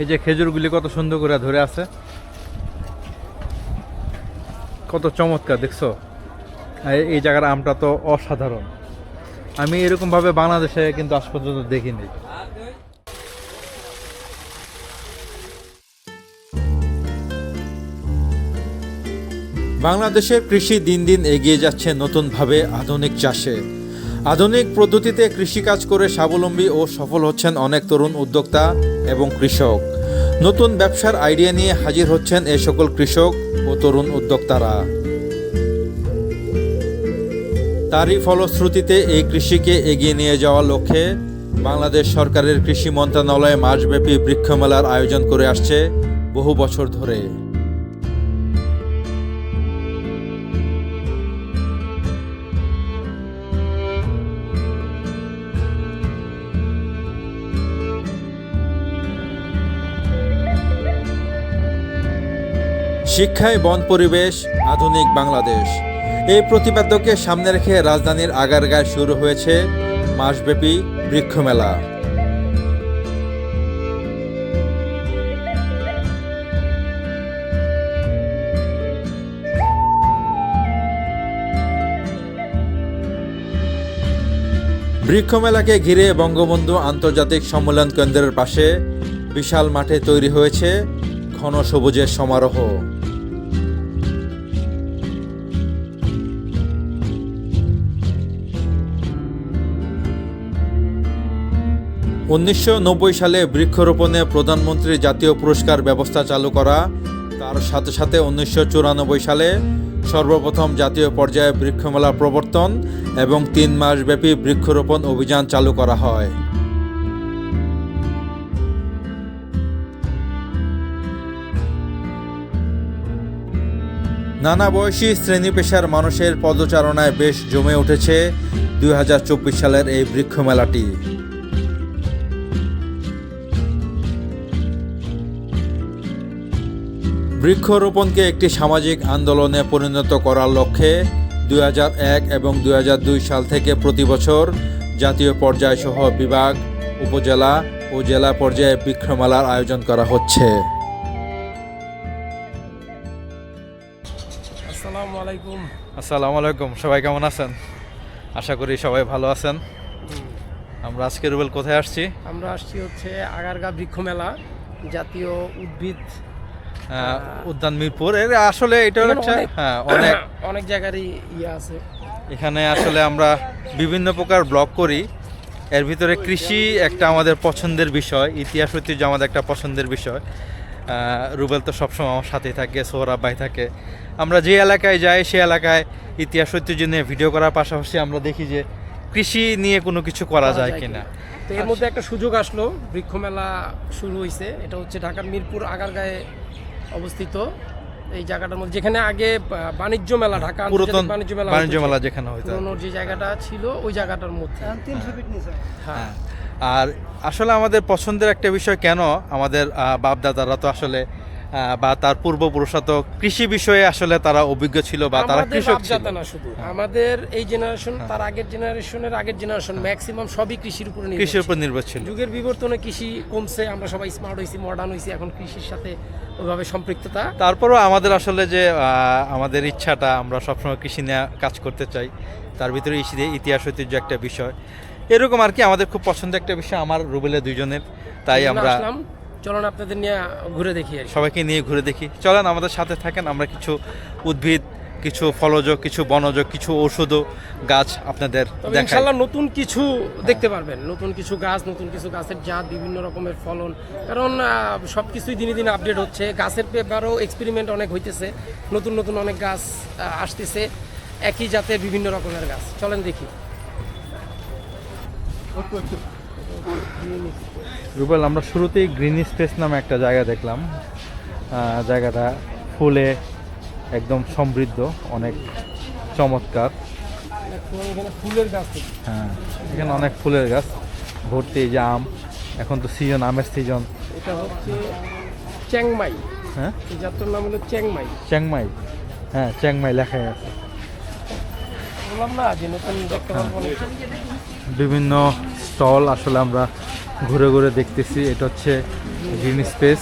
এই যে খেজুরগুলি কত সুন্দর করে ধরে আছে। কত চমৎকার, দেখছ? এই জায়গার আমটা তো অসাধারণ। আমি এরকমভাবে বাংলাদেশে কিন্তু আজ পর্যন্ত দেখিনি। বাংলাদেশের কৃষি দিন দিন এগিয়ে যাচ্ছে নতুনভাবে আধুনিক চাষে। আধুনিক পদ্ধতিতে কৃষিকাজ করে স্বাবলম্বী ও সফল হচ্ছেন অনেক তরুণ উদ্যোক্তা এবং কৃষক। নতুন ব্যবসার আইডিয়া নিয়ে হাজির হচ্ছেন এ সকল কৃষক ও তরুণ উদ্যোক্তারা। তারই ফলশ্রুতিতে এই কৃষিকে এগিয়ে নিয়ে যাওয়ার লক্ষ্যে বাংলাদেশ সরকারের কৃষি মন্ত্রণালয় মাসব্যাপী বৃক্ষমেলার আয়োজন করে আসছে বহু বছর ধরে। শিক্ষায় বন পরিবেশ, আধুনিক বাংলাদেশ। এই প্রতিপাদ্যকে সামনে রেখে রাজধানীর আগারগাঁয় শুরু হয়েছে মাসব্যাপী বৃক্ষমেলা। বৃক্ষমেলাকে ঘিরে বঙ্গবন্ধু আন্তর্জাতিক সম্মেলন কেন্দ্রের পাশে বিশাল মাঠে তৈরি হয়েছে ঘন সবুজের সমারোহ। উনিশশো নব্বই সালে বৃক্ষরোপণে প্রধানমন্ত্রী জাতীয় পুরস্কার ব্যবস্থা চালু করা, তার সাথে সাথে উনিশশো চুরানব্বই সালে সর্বপ্রথম জাতীয় পর্যায়ে বৃক্ষমেলা প্রবর্তন এবং তিন মাসব্যাপী বৃক্ষরোপণ অভিযান চালু করা হয়। নানা বয়সী শ্রেণি পেশার মানুষের পদচারণায় বেশ জমে উঠেছে দুই হাজার চব্বিশ সালের এই বৃক্ষমেলাটি। বৃক্ষরোপণকে একটি সামাজিক আন্দোলনে পরিণত করার লক্ষ্যে দুই হাজার এক এবং দু হাজার দুই সাল থেকে প্রতি বছর জাতীয় পর্যায় সহ বিভাগ উপজেলা ও জেলা পর্যায়ে বৃক্ষমেলার আয়োজন করা হচ্ছে। আসসালামু আলাইকুম। আসসালামু আলাইকুম। সবাই কেমন আছেন? আশা করি সবাই ভালো আছেন। আমরা আজকে রুবেল কোথায় আসছি? আমরা আসছি হচ্ছে আগারগা বৃক্ষমেলা জাতীয় উদ্ভিদ উদ্যান মিরপুর। এর আসলে এটা এখানে হ্যাঁ অনেক অনেক জায়গারই ইয়ে আছে। এখানে আসলে আমরা বিভিন্ন প্রকার ব্লগ করি। এর ভিতরে কৃষি একটা আমাদের পছন্দের বিষয় ইতিহাস ঐতিহ্য আমাদের একটা পছন্দের বিষয়। রুবেল তো সবসময় আমার সাথেই থাকে সোহরাব ভাই থাকে। আমরা যে এলাকায় যাই সে এলাকায় ইতিহাস ঐতিহ্য নিয়ে ভিডিও করার পাশাপাশি আমরা দেখি যে কৃষি নিয়ে কোনো কিছু করা যায় কিনা। তো এর মধ্যে একটা সুযোগ আসলো বৃক্ষ মেলা শুরু হয়েছে এটা হচ্ছে ঢাকার মিরপুর আগারগাঁয়ে অবস্থিত এই জায়গাটার মধ্যে যেখানে আগে বাণিজ্য মেলা ঢাকা পুরাতন বাণিজ্য মেলা বাণিজ্য মেলা যেখানে হইতো। যে জায়গাটা ছিল ওই জায়গাটার মধ্যে। হ্যাঁ আর আসলে আমাদের পছন্দের একটা বিষয় কেন আমাদের বাপ দাদারা তো আসলে বা তার পূর্বপুরুষরা তো কৃষি বিষয়ে আসলে তারা অভিজ্ঞ ছিল বা তারা কৃষক ছিল। না শুধু। আমাদের এই জেনারেশন তার আগের জেনারেশনের আগের জেনারেশন ম্যাক্সিমাম সবই কৃষির উপর কৃষির উপর নির্ভর ছিল যুগের বিবর্তনে কৃষি কমছে আমরা সবাই স্মার্ট হয়েছি মডার্ন হয়েছি এখন কৃষির সাথে ওইভাবে সম্পৃক্ততা। তারপরও আমাদের আসলে যে আমাদের ইচ্ছাটা আমরা সবসময় কৃষি নিয়ে কাজ করতে চাই তার ভিতরে ইসি- ইতিহাস ঐতিহ্য একটা বিষয়। এরকম আর কি আমাদের খুব পছন্দের একটা বিষয় আমার রুবেলের দুইজনের তাই আমরা চলুন আপনাদের নিয়ে ঘুরে দেখি আর সবাইকে নিয়ে ঘুরে দেখি। চলেন আমাদের সাথে থাকেন। আমরা কিছু উদ্ভিদ কিছু ফলজ কিছু বনজ কিছু ঔষধ গাছ আপনাদের ইনশাল্লাহ নতুন কিছু দেখতে পারবেন। নতুন কিছু গাছ নতুন কিছু গাছের জাত বিভিন্ন রকমের ফলন। কারণ সব কিছুই দিনে দিনে আপডেট হচ্ছে। গাছের ব্যাপারেও এক্সপেরিমেন্ট অনেক হইতেছে। নতুন নতুন অনেক গাছ আসতেছে। একই জাতের বিভিন্ন রকমের গাছ। চলেন দেখি। রুবেল আমরা শুরুতেই গ্রিন স্পেস নামে একটা জায়গা দেখলাম। জায়গাটা ফুলে একদম সমৃদ্ধ অনেক চমৎকার। ফুলের গাছ হ্যাঁ এখানে অনেক ফুলের গাছ ভর্তি যে আম এখন তো সিজন আমের সিজন এটা হচ্ছে চ্যাংমাই হ্যাঁ? এই জাতটার নাম হলো চ্যাংমাই চ্যাংমাই হ্যাঁ চ্যাংমাই লেখাই আছে। বললাম না যে নতুন দেখতে পারব বিভিন্ন স্টল আসলে আমরা ঘুরে ঘুরে দেখতেছি। এটা হচ্ছে গ্রিন স্পেস।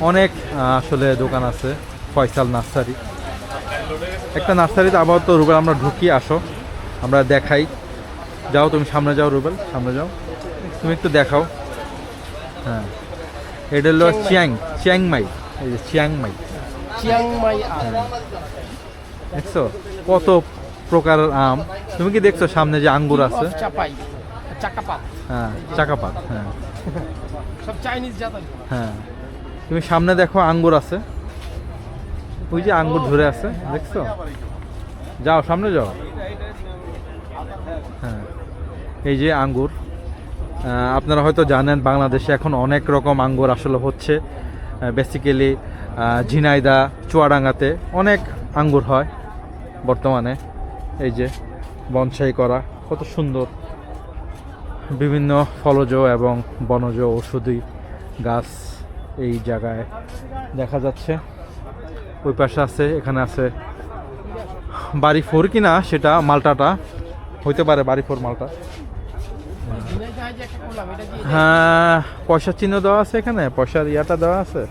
অনেক আসলে দোকান আছে ফয়সাল নার্সারি। একটা নার্সারিতে আপাতত রুবেল আমরা ঢুকি আসো। আমরা দেখাই। যাও তুমি সামনে যাও রুবেল সামনে যাও। তুমি একটু দেখাও। হ্যাঁ। এটা হলো চিয়াং চিয়াংমাই। এই যে চিয়াংমাই। চিয়াংমাই আম। দেখছ? কত প্রকারের আম। তুমি কি দেখছ সামনে যে আঙ্গুর আছে? চাপাই। চাকাপাত। হ্যাঁ চাকাপাত হ্যাঁ। সব চাইনিজ জাত হ্যাঁ। তুমি সামনে দেখো আঙ্গুর আছে। ওই যে আঙ্গুর ধরে আছে দেখছ? যাও সামনে যাও। হ্যাঁ এই যে আঙ্গুর। আপনারা হয়তো জানেন বাংলাদেশে এখন অনেক রকম আঙ্গুর আসলে হচ্ছে। বেসিক্যালি ঝিনাইদা চুয়াডাঙ্গাতে অনেক আঙ্গুর হয় বর্তমানে। এই যে বনসাই করা কত সুন্দর। বিভিন্ন ফলজ এবং বনজ ঔষধি গাছ এই জায়গায় দেখা যাচ্ছে ওই পাশে আছে এখানে আছে বাড়ি ফোর কিনা সেটা মালটাটা হইতে পারে বাড়ি ফোর মালটা? হ্যাঁ পয়সার চিহ্ন দেওয়া আছে এখানে পয়সার ইয়াটা দেওয়া আছে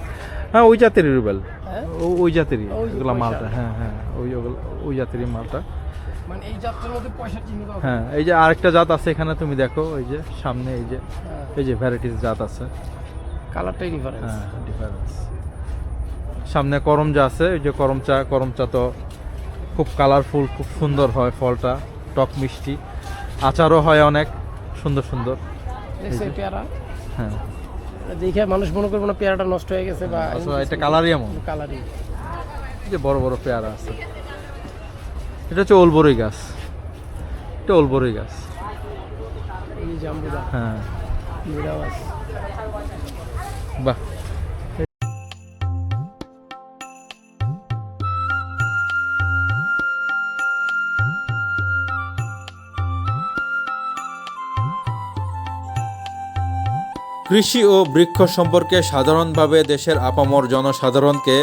হ্যাঁ ওই জাতেরই রুবেল হ্যাঁ? ওই জাতেরই ওই যে ওগুলা পয়সা। মালটা হ্যাঁ হ্যাঁ ওই ওই জাতেরই মালটা মানে এই জাতটার মধ্যে পয়সার চিহ্ন আছে। হ্যাঁ এই যে আরেকটা জাত আছে এখানে তুমি দেখো ওই যে সামনে এই যে হ্যাঁ, এই যে ভ্যারাইটিস জাত আছে। কালারটাই ডিফারেন্স হ্যাঁ ডিফারেন্স সামনে করমচা আছে ওই যে করমচা করমচা তো খুব কালারফুল খুব সুন্দর হয় ফলটা টক মিষ্টি। আচারও হয় অনেক সুন্দর সুন্দর। পেয়ারা? হ্যাঁ। দেখে মানুষ মনে করব না পেয়ারাটা নষ্ট হয়ে গেছে বা এটা কালারই এমন কালারই যে বড় বড় পেয়ারা আছে। এটা হচ্ছে ওলবরই গাছ। এটা ওলবরই গাছ। এই হ্যাঁ। বাহ। কৃষি ও বৃক্ষ সম্পর্কে সাধারণভাবে দেশের আপামর জনসাধারণকে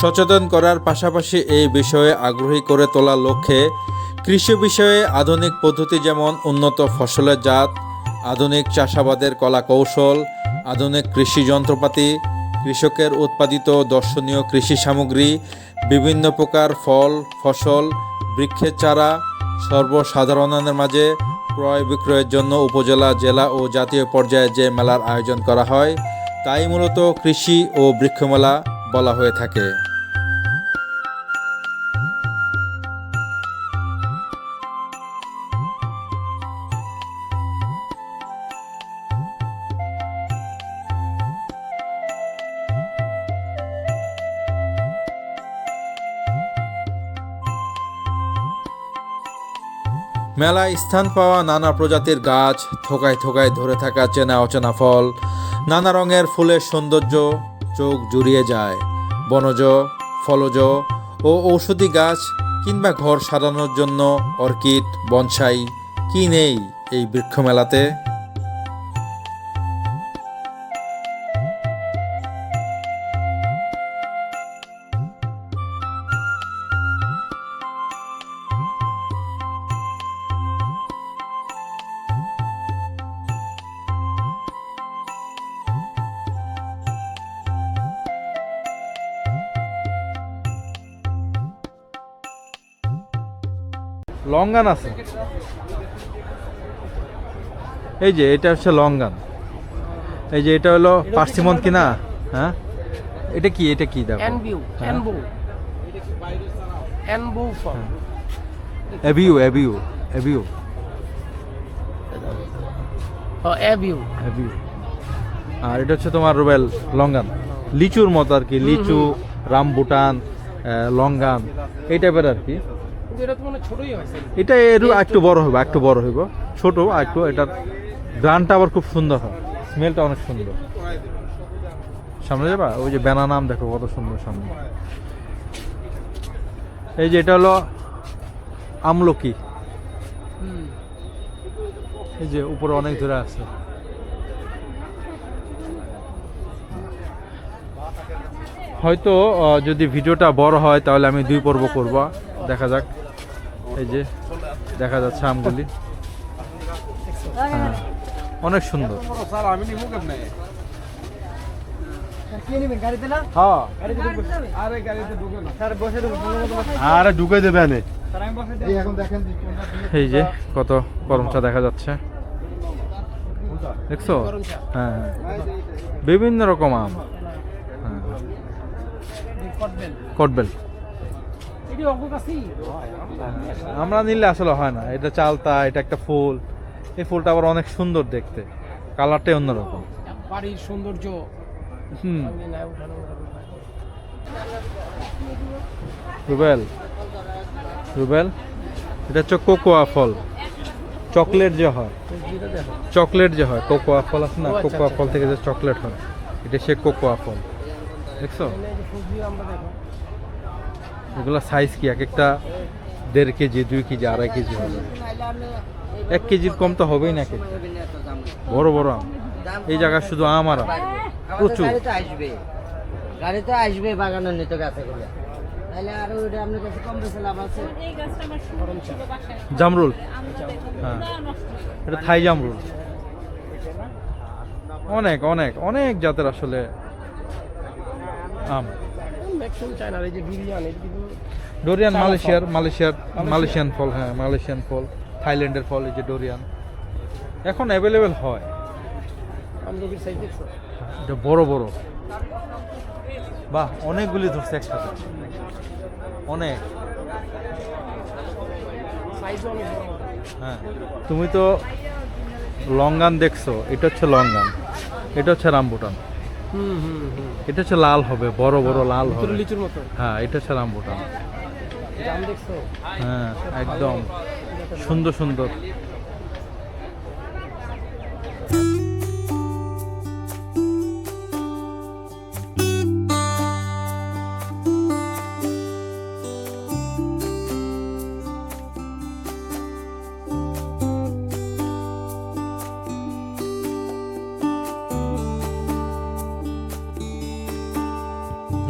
সচেতন করার পাশাপাশি এই বিষয়ে আগ্রহী করে তোলার লক্ষ্যে কৃষি বিষয়ে আধুনিক পদ্ধতি যেমন উন্নত ফসলের জাত, আধুনিক চাষাবাদের কলা কৌশল আধুনিক কৃষি যন্ত্রপাতি, কৃষকের উৎপাদিত দর্শনীয় কৃষি সামগ্রী, বিভিন্ন প্রকার ফল, ফসল, বৃক্ষের চারা, সর্বসাধারণের মাঝে ক্রয় বিক্রয়ের জন্য উপজেলা, জেলা ও জাতীয় পর্যায়ে যে মেলার আয়োজন করা হয়, তাই মূলত কৃষি ও বৃক্ষমেলা বলা হয়ে থাকে। মেলায় স্থান পাওয়া নানা প্রজাতির গাছ থোকায় থোকায় ধরে থাকা চেনা অচেনা ফল, নানা রঙের ফুলের সৌন্দর্য চোখ জুড়িয়ে যায়। বনজ, ফলজ ও ঔষধি গাছ কিংবা ঘর সাজানোর জন্য অর্কিড, বনসাই, কি নেই এই বৃক্ষ লঙ্গান আছে। এই যে এটা হচ্ছে লঙ্গান। এই যে এটা হলো পার্সিমন কিনা? হ্যাঁ? এটা কি এটা কি দেখো? হ্যাঁ। ফল। এবিউ এবিউ এবিউ। এবিউ। এবিউ। আর এটা হচ্ছে তোমার রুবেল লঙ্গান। লিচুর মতো আর কি লিচু রামবুটান লঙ্গান এই টাইপের আর কি। এটা এর একটু বড় হবে একটু বড় হইব। ছোট একটু এটার গ্রানটা আবার খুব সুন্দর হয়। স্মেলটা অনেক সুন্দর। সামনে যাবা? ওই যে ব্যানা নাম দেখো কত সুন্দর সামনে। এই যে এটা হলো আমলকি। এই যে উপরে অনেক ধরে আছে। হয়তো যদি ভিডিওটা বড় হয় তাহলে আমি দুই পর্ব করব। দেখা যাক। এই যে দেখা যাচ্ছে আমগুলি। হ্যাঁ অনেক সুন্দর। আরে ঢুকে দেবে এই যে কত গরম চা দেখা যাচ্ছে। দেখছ? হ্যাঁ। বিভিন্ন রকম আম। হ্যাঁ। কটবেল কটবেল এটি অল্প কাছেই আমরা নিলে আসলে হয় না। এটা চালতা এটা একটা ফুল। এই ফুলটা আবার অনেক সুন্দর দেখতে। কালারটাই অন্যরকম। বাড়ির সৌন্দর্য। হুম। রুবেল রুবেল এটা হচ্ছে কোকোয়া ফল। চকলেট যে হয়। চকলেট যে হয়। কোকোয়া ফল আছে না? আচ্ছা, কোকোয়া আচ্ছা, ফল থেকে যে চকলেট হয়। এটা সে কোকোয়া ফল। দেখছ এখানে এই যে সবজি আমরা দেখো এগুলো সাইজ কি? এক একটা দেড় কেজি দুই কেজি আড়াই কেজি হবে। এক কেজির কম তো হবেই না কেজি বড় বড় আম। এই জায়গায় শুধু আম আর আম। প্রচুর। আসবে। আসবে বাগানের নিতে জামরুল? হ্যাঁ এটা থাই জামরুল। অনেক অনেক অনেক জাতের আসলে আম। ম্যাক্সিমাম চায়নার এই যে বিরিয়ানি কিন্তু ডোরিয়ান মালয়েশিয়ার মালয়েশিয়ার মালয়েশিয়ান ফল হ্যাঁ মালয়েশিয়ান ফল থাইল্যান্ডের ফল এই যে ডোরিয়ান। এখন অ্যাভেলেবেল হয়। আমলকির সাইজ দেখছ? এটা বড় বড়। বাহ অনেকগুলি ধরছে একসাথে। অনেক। হ্যাঁ তুমি তো লঙ্গান দেখছ এটা হচ্ছে লঙ্গান এটা হচ্ছে রামবুটান এটা হচ্ছে লাল হবে বড় বড় লাল হবে। লিচুর মতো। হ্যাঁ এটা হচ্ছে রামবুটান হ্যাঁ একদম। সুন্দর সুন্দর।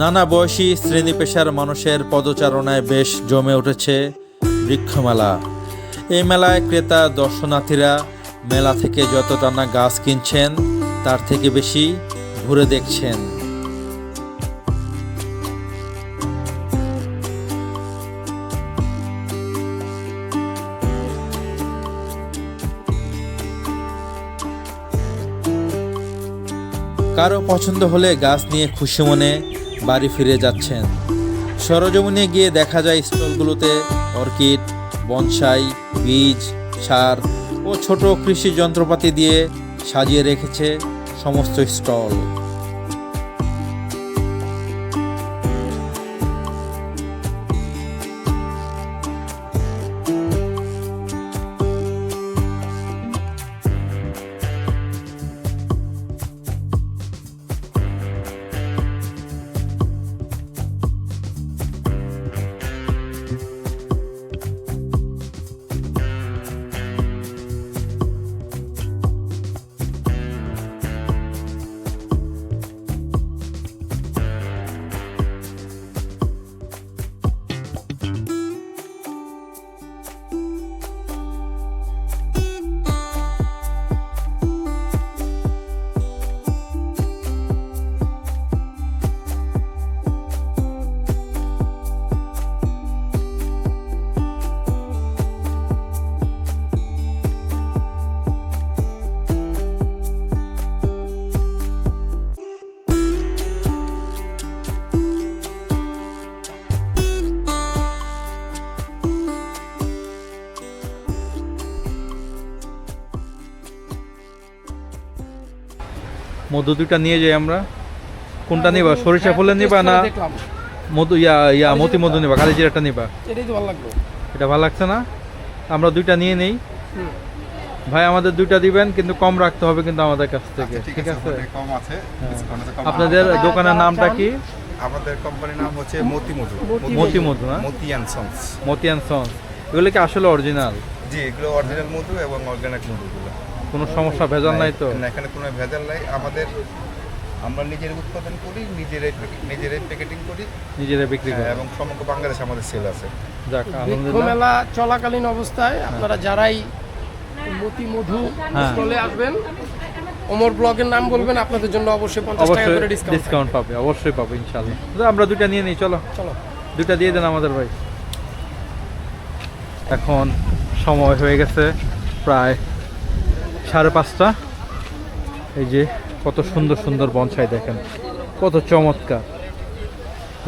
নানা বয়সী শ্রেণি পেশার মানুষের পদচারণায় বেশ জমে উঠেছে বৃক্ষমেলা। এই মেলায় ক্রেতা, দর্শনার্থীরা মেলা থেকে যত টানা গাছ কিনছেন, তার থেকে বেশি ঘুরে দেখছেন। কারও পছন্দ হলে গাছ নিয়ে খুশি মনে বাড়ি ফিরে যাচ্ছেন। সরজমিনে গিয়ে দেখা যায় স্টলগুলোতে অর্কিড, বনসাই, বীজ, সার ও ছোট কৃষি যন্ত্রপাতি দিয়ে সাজিয়ে রেখেছে সমস্ত স্টল। মধু দুইটা নিয়ে যাই আমরা। কোনটা নিবা? সরিষা ফুলের নিবা না মধু ইয়া ইয়া মতি মধু নিবা কালি জিরাটা নিবা। এটাই তো ভালো লাগল। এটা ভালো লাগছে না? আমরা দুইটা নিয়ে নেই। ভাই আমাদের দুইটা দিবেন কিন্তু কম রাখতে হবে কিন্তু আমাদের কাছ থেকে আচ্ছা, ঠিক আছে কম আছে কম আপনাদের দোকানের নামটা কি? আমাদের কোম্পানির নাম হচ্ছে মতি মধু। মতি মধু না? Moti and sons. Moti and sons. এগুলো কি আসলে অরিজিনাল? জি এগুলো অরিজিনাল মধু এবং অর্গানিক মধুগুলো। কোনো সমস্যা ভেজাল নাই তো? না, এখানে কোনো ভেজাল নাই। আমাদের আমরা নিজের উৎপাদন করি নিজেরাই নিজেরাই প্যাকেটিং করি। নিজেরা বিক্রি হ্যাঁ, করে এবং সমগ্র বাংলাদেশে আমাদের সেল আছে। যাক আলহামদুলিল্লাহ। মেলা চলাকালীন অবস্থায় আপনারা যারাই মতি মধু হ্যাঁ। স্টলে আসবেন ওমর ব্লগের নাম বলবেন আপনাদের জন্য অবশ্যই পঞ্চাশ টাকা করে অবশ্যই ডিসকাউন্ট ডিসকাউন্ট পাবে অবশ্যই পাবে ইনশাল্লাহ তো আমরা দুইটা নিয়ে নিই চলো। চলো। দুইটা দিয়ে দেন আমাদের ভাই। এখন সময় হয়ে গেছে প্রায় সাড়ে পাঁচটা। এই যে কত সুন্দর সুন্দর বনসাই দেখেন। কত চমৎকার।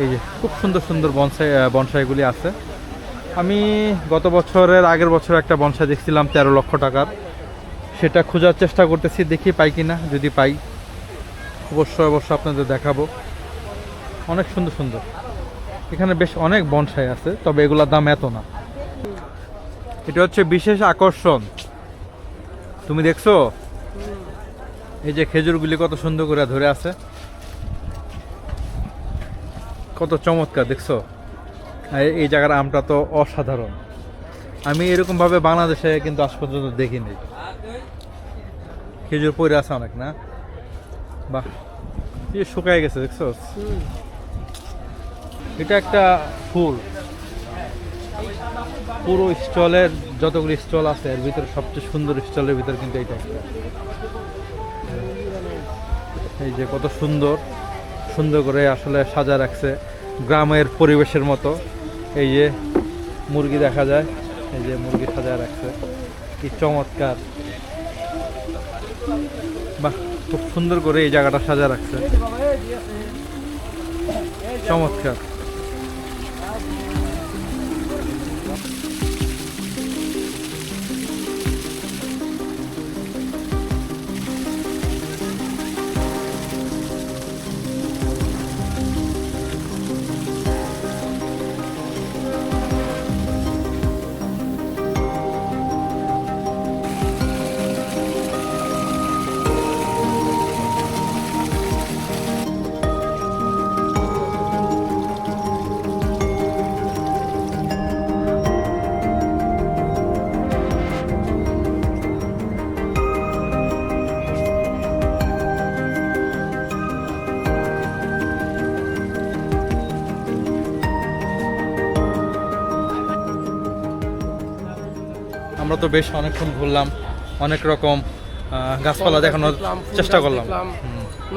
এই যে খুব সুন্দর সুন্দর বনসাই বনসাইগুলি আছে। আমি গত বছরের আগের বছর একটা বনসাই দেখছিলাম তেরো লক্ষ টাকার। সেটা খোঁজার চেষ্টা করতেছি, দেখি পাই কি না যদি পাই অবশ্যই অবশ্যই আপনাদের দেখাবো। অনেক সুন্দর সুন্দর। এখানে বেশ অনেক বনসাই আছে, তবে এগুলোর দাম এত না। এটা হচ্ছে বিশেষ আকর্ষণ। তুমি দেখছ? এই যে খেজুরগুলি কত সুন্দর করে ধরে আছে। কত চমৎকার দেখছ? এই জায়গার আমটা তো অসাধারণ। আমি এরকম ভাবে বাংলাদেশে কিন্তু আজ পর্যন্ত দেখিনি। খেজুর পরে আছে অনেক না? বাহ শুকায় গেছে দেখছ? এটা একটা ফুল। পুরো স্টলের, যতগুলি স্টল আছে, এর ভিতরে সবচেয়ে সুন্দর স্টলের ভিতরে কিন্তু একটা। এই যে কত সুন্দর সুন্দর করে আসলে সাজা রাখছে গ্রামের পরিবেশের মতো। এই যে মুরগি দেখা যায়, এই যে মুরগি সাজায় রাখছে। কি চমৎকার। বাহ, খুব সুন্দর করে এই জায়গাটা সাজা রাখছে। চমৎকার। তো বেশ অনেকক্ষণ ঘুরলাম অনেক রকম গাছপালা দেখানোর চেষ্টা করলাম।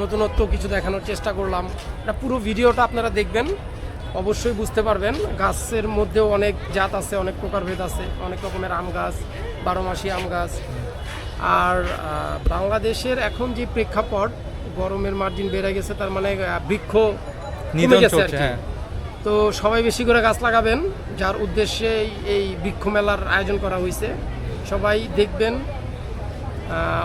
নতুনত্ব কিছু দেখানোর চেষ্টা করলাম। এটা পুরো ভিডিওটা আপনারা দেখবেন অবশ্যই বুঝতে পারবেন। গাছের মধ্যেও অনেক জাত আছে অনেক প্রকারভেদ আছে অনেক রকমের আম গাছ বারো মাসি আম গাছ। আর বাংলাদেশের এখন যে প্রেক্ষাপট গরমের মার্জিন বেড়ে গেছে তার মানে বৃক্ষ কমে নিধন গেছে আর হ্যাঁ। তো সবাই বেশি করে গাছ লাগাবেন যার উদ্দেশ্যে এই- বৃক্ষ মেলার আয়োজন করা হয়েছে। সবাই দেখবেন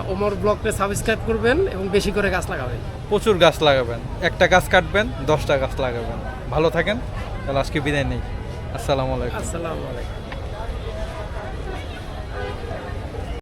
ওমর ব্লগকে সাবস্ক্রাইব করবেন এবং বেশি করে গাছ লাগাবেন। প্রচুর গাছ লাগাবেন। একটা গাছ কাটবেন দশটা গাছ লাগাবেন। ভালো থাকেন তাহলে আজকে বিদায় নেই। আসসালামু আলাইকুম। আসসালামু আলাইকুম।